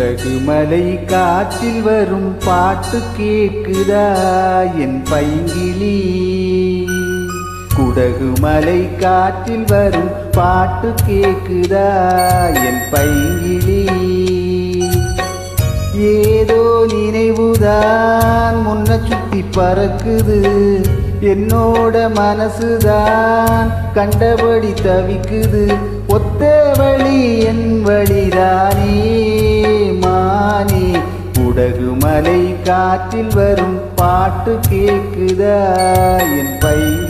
குடகு மலை காற்றில் வரும் பாட்டு கேட்குதா என் பைங்கிலி. குடகு மலை காற்றில் வரும் பாட்டு கேட்குதா என் பைங்கிலி. ஏதோ நினைவுதான் முன்ன சுத்தி பறக்குது. என்னோட மனசுதான் கண்டபடி தவிக்குது. ஒத்த காற்றில் வரும் பாட்டு கேக்குதா? என் பையன்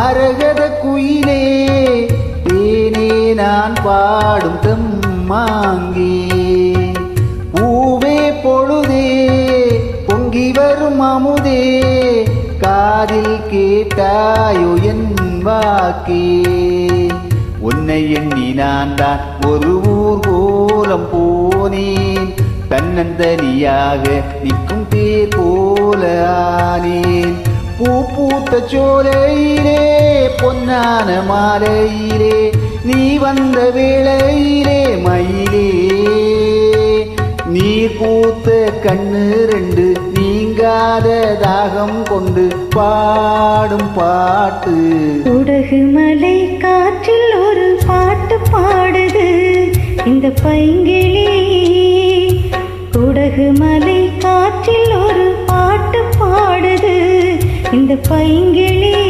மரகத குயிலே தேனே நான் பாடும் தம்மாங்கே. பூவே பொழுதே பொங்கி வரும் அமுதே காதில் கேட்டாயோ என் வாக்கே. உன்னை எண்ணி நான் தான் ஒரு ஊர் கோலம் போனேன். தன்னந்தனியாக நிற்கும் தேர் போல ஆனேன். பூ பூத்த சோலையிலே பொன்னான மாலையிலே நீ வந்த வேளையிலே மயிலே. நீர் பூத்த கண்ணு ரெண்டு நீங்காத தாகம் கொண்டு பாடும் பாட்டு. உடகு மலை காற்றில் ஒரு பாட்டு பாடுது. இந்த பைங்கிளி உடகு மலை காற்றில் ஒரு பாட்டு பாடுது. இந்த பைங்கிளி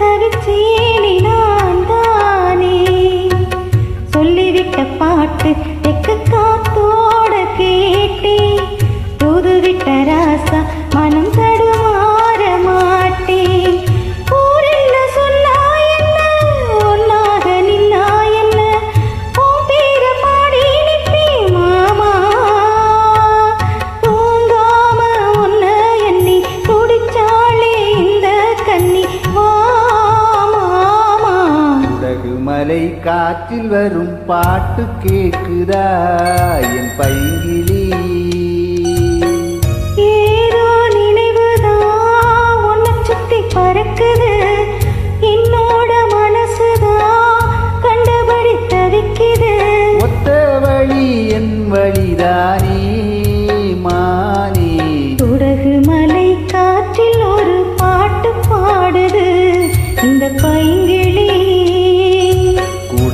நினைச்சு நான் தானே சொல்லிவிட்ட பாட்டு காற்றில் வரும் பாட்டு கேக்குதா? என் பைங்கிளி ஏதோ நினைவுதான் உன்னை சுத்தி பறக்குது. என்னோட மனசுதான் கண்டபடி தவிக்குது. ஒத்த வழி என் வழிதானே?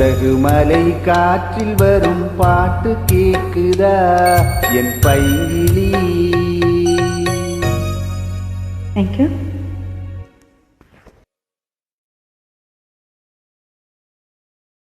குடகு மலை காற்றில் வரும் பாட்டு கேக்குதா? என் பைங்கிளி தேங்க்யூ